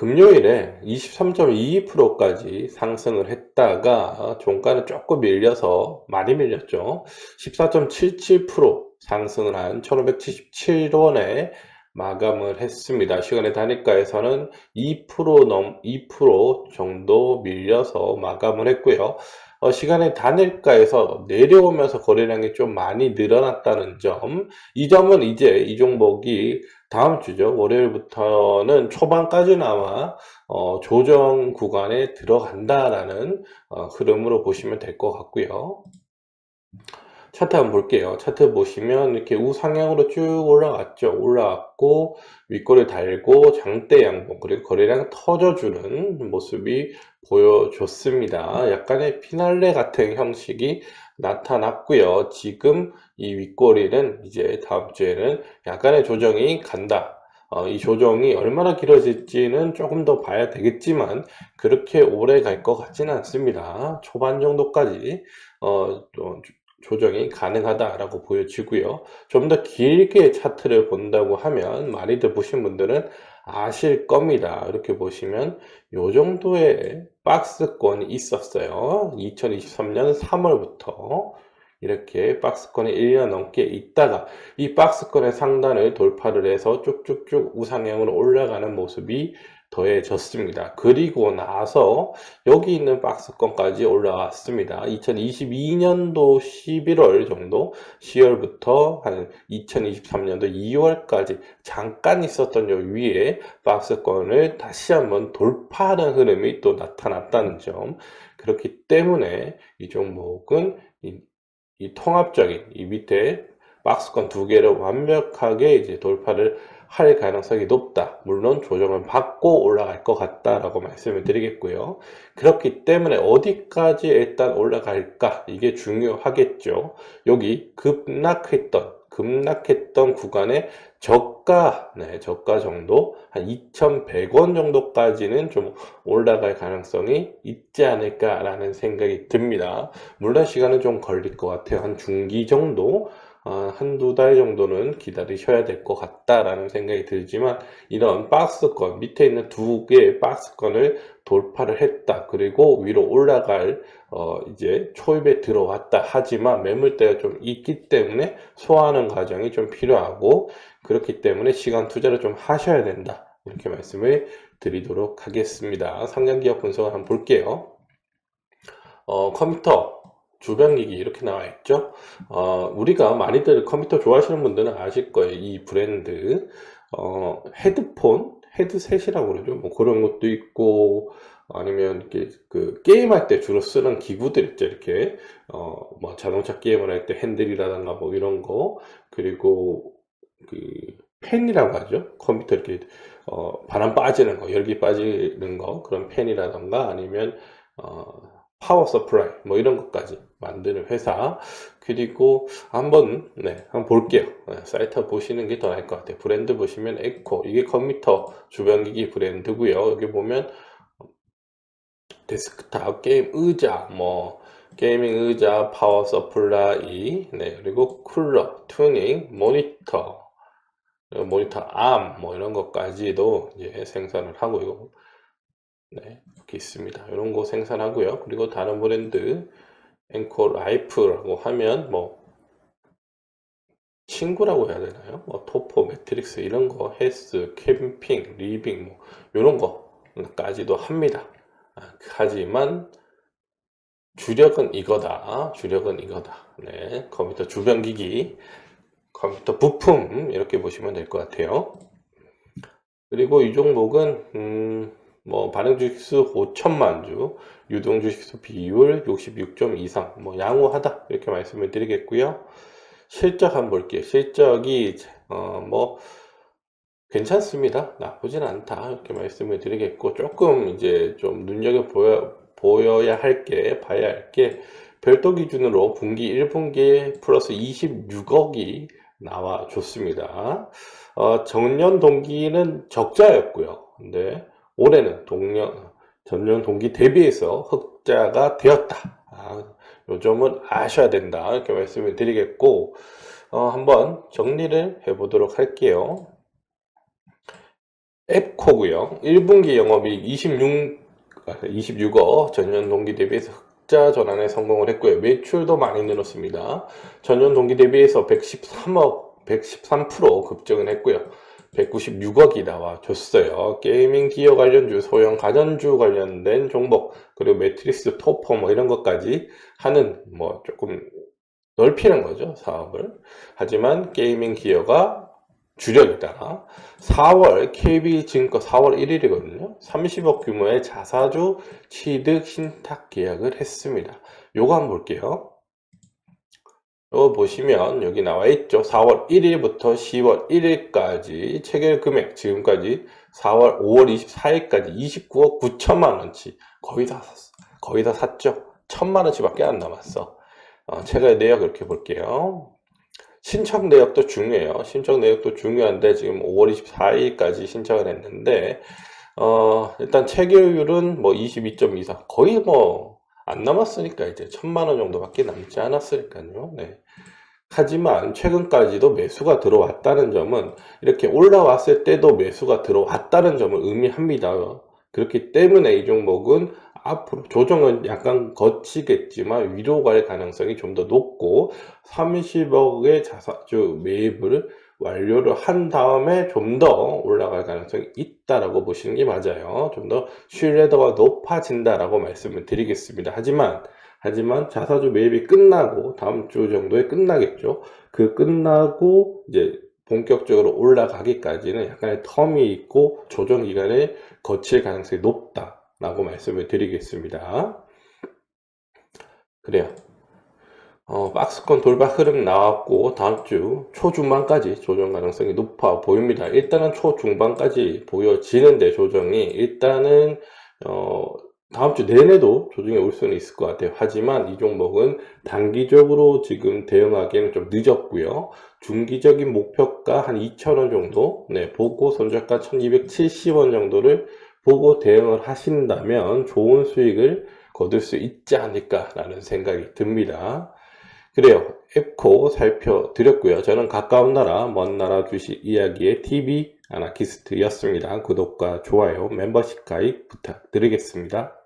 금요일에 23.22%까지 상승을 했다가 종가는 조금 밀려서 많이 밀렸죠. 14.77% 상승을 한 1577원에 마감을 했습니다. 시간의 단위가에서는 2% 넘, 2% 정도 밀려서 마감을 했고요. 어, 시간의 단일가에서 내려오면서 거래량이 좀 많이 늘어났다는 점. 이 점은 이제 이 종목이 다음 주죠. 월요일부터는 초반까지나마 어, 조정 구간에 들어간다라는 어, 흐름으로 보시면 될 것 같고요. 차트 한번 볼게요. 차트 보시면 이렇게 우상향으로 쭉 올라갔죠. 올라왔고 윗꼬리 달고 장대 양봉 그리고 거래량 터져주는 모습이 보여줬습니다. 약간의 피날레 같은 형식이 나타났고요. 지금 이 윗꼬리는 이제 다음 주에는 약간의 조정이 간다. 어, 이 조정이 얼마나 길어질지는 조금 더 봐야 되겠지만 그렇게 오래 갈 것 같지는 않습니다. 초반 정도까지 어, 또 조정이 가능하다라고 보여지고요. 좀 더 길게 차트를 본다고 하면 많이들 보신 분들은 아실 겁니다. 이렇게 보시면 요 정도의 박스권이 있었어요. 2023년 3월부터 이렇게 박스권이 1년 넘게 있다가 이 박스권의 상단을 돌파를 해서 쭉쭉쭉 우상향으로 올라가는 모습이 더해졌습니다. 그리고 나서 여기 있는 박스권까지 올라왔습니다. 2022년도 11월 정도, 10월부터 한 2023년도 2월까지 잠깐 있었던 요 위에 박스권을 다시 한번 돌파하는 흐름이 또 나타났다는 점. 그렇기 때문에 이 종목은 이, 이 통합적인 이 밑에 박스권 두 개를 완벽하게 이제 돌파를 할 가능성이 높다. 물론 조정을 받고 올라갈 것 같다라고 말씀을 드리겠고요. 그렇기 때문에 어디까지 일단 올라갈까? 이게 중요하겠죠. 여기 급락했던 급락했던 구간의 저가, 네, 저가 정도, 한 2,100원 정도까지는 좀 올라갈 가능성이 있지 않을까라는 생각이 듭니다. 물론 시간은 좀 걸릴 것 같아요. 한 중기 정도, 어, 한두 달 정도는 기다리셔야 될 것 같다라는 생각이 들지만 이런 박스권 밑에 있는 두 개의 박스권을 돌파를 했다. 그리고 위로 올라갈 어, 이제 초입에 들어왔다 하지만 매물대가 좀 있기 때문에 소화하는 과정이 좀 필요하고 그렇기 때문에 시간 투자를 좀 하셔야 된다. 이렇게 말씀을 드리도록 하겠습니다. 상장 기업 분석을 한번 볼게요. 어, 컴퓨터 주변기기 이렇게 나와 있죠. 어, 우리가 많이들 컴퓨터 좋아하시는 분들은 아실 거예요. 이 브랜드. 어, 헤드폰, 헤드셋이라고 그러죠. 뭐 그런 것도 있고, 아니면 이렇게 그 게임할 때 주로 쓰는 기구들 있죠. 이렇게, 어, 뭐 자동차 게임을 할 때 핸들이라든가 뭐 이런 거. 그리고 그 팬이라고 하죠. 컴퓨터 이렇게, 어, 바람 빠지는 거, 열기 빠지는 거. 그런 팬이라든가 아니면, 어, 파워 서플라이 뭐 이런 것까지 만드는 회사. 그리고 한번 네 한번 볼게요. 네, 사이트 보시는 게 더 나을 것 같아요. 브랜드 보시면 에코 이게 컴퓨터 주변기기 브랜드고요. 여기 보면 데스크탑 게임 의자 뭐 게이밍 의자 파워 서플라이 네 그리고 쿨러 튜닝 모니터 모니터 암 뭐 이런 것까지도 이제 생산을 하고 요 네, 이렇게 있습니다. 이런 거 생산하고요. 그리고 다른 브랜드 앵커 라이프라고 하면 뭐 친구라고 해야 되나요? 뭐 토포, 매트릭스 이런 거, 헬스, 캠핑, 리빙 뭐 이런 거까지도 합니다. 아, 하지만 주력은 이거다. 주력은 이거다. 네, 컴퓨터 주변 기기, 컴퓨터 부품 이렇게 보시면 될 것 같아요. 그리고 이 종목은 음, 뭐 발행 주식수 5천만 주, 유동 주식수 비율 66점 이상, 뭐 양호하다 이렇게 말씀을 드리겠고요. 실적 한번 볼게요. 실적이 어 뭐 괜찮습니다. 나쁘진 않다. 이렇게 말씀을 드리겠고, 조금 이제 좀 눈여겨 보여, 보여야 할 게, 봐야 할 게, 별도 기준으로 분기 1분기에 플러스 26억이 나와 줬습니다. 어, 전년 동기는 적자였고요. 근데 올해는 동년, 전년 동기 대비해서 흑자가 되었다. 아, 요 점은 아셔야 된다. 이렇게 말씀을 드리겠고, 어, 한번 정리를 해보도록 할게요. 앱코고요. 1분기 영업이익 26, 26억 전년 동기 대비해서 흑자 전환에 성공을 했고요. 매출도 많이 늘었습니다. 전년 동기 대비해서 113억, 113% 급증을 했고요. 196억이 나와 줬어요. 게이밍 기어 관련주, 소형 가전주 관련된 종목, 그리고 매트리스 토퍼 뭐 이런 것까지 하는 뭐 조금 넓히는 거죠, 사업을. 하지만 게이밍 기어가 주력이다. 4월 KB증권 4월 1일이거든요. 30억 규모의 자사주 취득 신탁 계약을 했습니다. 요거 한번 볼게요. 요거 보시면 여기 나와 있죠. 4월 1일부터 10월 1일까지 체결 금액 지금까지 4월 5월 24일까지 29억 9천만 원치 거의 다 샀어. 거의 다 샀죠. 천만 원치밖에 안 남았어. 어, 체결 내역 이렇게 볼게요. 신청 내역도 중요해요. 신청 내역도 중요한데 지금 5월 24일까지 신청을 했는데 어, 일단 체결율은 뭐 22.24 거의 뭐 안 남았으니까 이제 천만 원 정도밖에 남지 않았으니까요. 네. 하지만 최근까지도 매수가 들어왔다는 점은 이렇게 올라왔을 때도 매수가 들어왔다는 점을 의미합니다. 그렇기 때문에 이 종목은 앞으로 조정은 약간 거치겠지만 위로 갈 가능성이 좀 더 높고 30억의 자사주 매입을 완료를 한 다음에 좀 더 올라갈 가능성이 있다라고 보시는 게 맞아요. 좀더 신뢰도가 높아진다라고 말씀을 드리겠습니다. 하지만 하지만 자사주 매입이 끝나고 다음 주 정도에 끝나겠죠. 그 끝나고 이제 본격적으로 올라가기까지는 약간의 텀이 있고 조정 기간을 거칠 가능성이 높다라고 말씀을 드리겠습니다. 그래요. 어, 박스권 돌박 흐름 나왔고 다음 주 초중반까지 조정 가능성이 높아 보입니다. 일단은 초중반까지 보여지는데 조정이 일단은 어, 다음 주 내내도 조정이 올 수는 있을 것 같아요. 하지만 이 종목은 단기적으로 지금 대응하기에는 좀 늦었고요. 중기적인 목표가 한 2,000원 정도 네, 보고 손절가 1,270원 정도를 보고 대응을 하신다면 좋은 수익을 거둘 수 있지 않을까라는 생각이 듭니다. 그래요. 앱코 살펴드렸고요. 저는 가까운 나라, 먼 나라 주식 이야기의 TV 아나키스트였습니다. 구독과 좋아요, 멤버십 가입 부탁드리겠습니다.